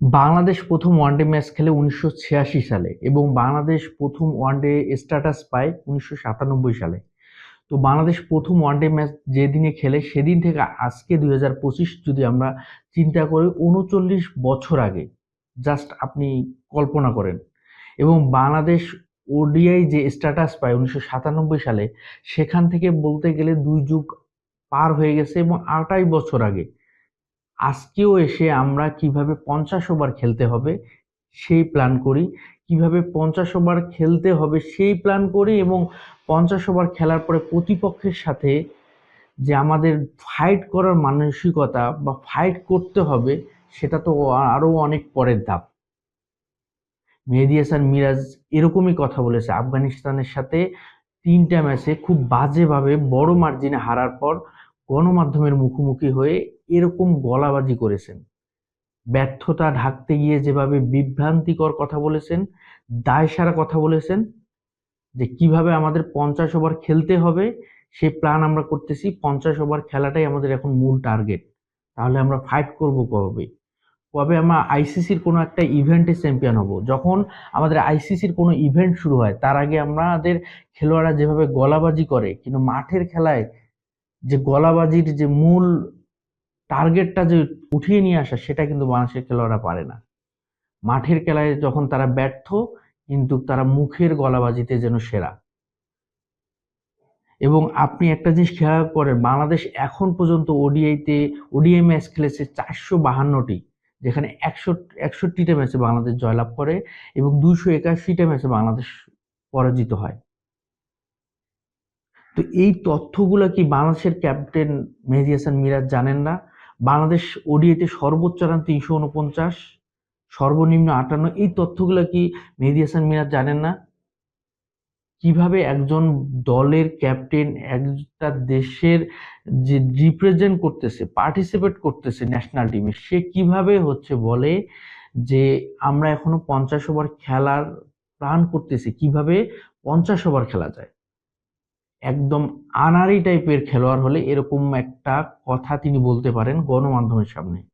বাংলাদেশ প্রথম one day match খেলে উনিশশো ছিয়াশি সালে এবং বাংলাদেশ প্রথম ওয়ানডে স্ট্যাটাস পায় উনিশশো সাতানব্বই সালে। তো বাংলাদেশ প্রথম ওয়ানডে ম্যাচ যেদিনে খেলে সেদিন থেকে আজকে দুই হাজার পঁচিশ যদি আমরা চিন্তা করি, উনচল্লিশ বছর আগে জাস্ট আপনি কল্পনা করেন। এবং বাংলাদেশ ওডিআই যে স্ট্যাটাস পায় উনিশশো সাতানব্বই সালে, সেখান থেকে বলতে গেলে দুই যুগ পার হয়ে গেছে এবং আটাই বছর আগে আজকেও এসে আমরা কীভাবে পঞ্চাশ ওভার খেলতে হবে, সেই প্ল্যান করি। কীভাবে পঞ্চাশ ওভার খেলতে হবে, সেই প্ল্যান করি এবং পঞ্চাশ ওভার খেলার পরে প্রতিপক্ষের সাথে যে আমাদের ফাইট করার মানসিকতা বা ফাইট করতে হবে, সেটা তো আরও অনেক পরের ধাপ। মেহেদি হাসান মিরাজ এরকমই কথা বলেছে, আফগানিস্তানের সাথে তিনটা ম্যাচে খুব বাজেভাবে বড় মার্জিনে হারার পর গণমাধ্যমের মুখোমুখি হয়ে এরকম গলাবাজি করেছেন। ব্যর্থতা ঢাকতে গিয়ে যেভাবে বিভ্রান্তিকর কথা বলেছেন, দায়সারা কথা বলেছেন, যে কীভাবে আমাদের পঞ্চাশ ওভার খেলতে হবে, সে প্ল্যান আমরা করতেছি, পঞ্চাশ ওভার খেলাটাই আমাদের এখন মূল টার্গেট। তাহলে আমরা ফাইট করব কবে? কবে আমরা আইসিসির কোনো একটা ইভেন্টে চ্যাম্পিয়ন হব? যখন আমাদের আইসিসির কোনো ইভেন্ট শুরু হয়, তার আগে আমাদের খেলোয়াড়রা যেভাবে গলাবাজি করে, কিন্তু মাঠের খেলায় যে গলাবাজির যে মূল টার্গেটটা যে উঠিয়ে নিয়ে আসা, সেটা কিন্তু বাংলাদেশের খেলোয়াড়রা পারে না। মাঠের খেলায় যখন তারা ব্যর্থ, কিন্তু তারা মুখের গলাবাজিতে যেন সেরা। এবং আপনি একটা জিনিস খেয়াল করেন, বাংলাদেশ এখন পর্যন্ত ওডিআইতে ওডিআই ম্যাচ খেলেছে চারশো বাহান্নটি, যেখানে একশো, একষট্টিটা ম্যাচে বাংলাদেশ জয়লাভ করে এবং দুইশো একাশিটা ম্যাচে বাংলাদেশ পরাজিত হয়। তো এই তথ্যগুলো কি বাংলাদেশের ক্যাপ্টেন মেহেদি হাসান মিরাজ জানেন না? বাংলাদেশ ওডিআইতে সর্বোচ্চ রান তিনশো উনপঞ্চাশ সর্বনিম্ন আটান্ন। এই তথ্যগুলো কি মেহেদি হাসান মিরাজ জানেন না? কীভাবে একজন দলের ক্যাপ্টেন একটা দেশের যে রিপ্রেজেন্ট করতেছে পার্টিসিপেট করতেছে ন্যাশনাল টিমে সে কীভাবে হচ্ছে বলে যে আমরা এখনও পঞ্চাশ ওভার খেলার প্ল্যান করতেছি, কীভাবে পঞ্চাশ ওভার খেলা যায়? একদম আনারি টাইপের খেলোয়াড় হলে এরকম একটা কথা তিনি বলতে পারেন গণমাধ্যমের সামনে।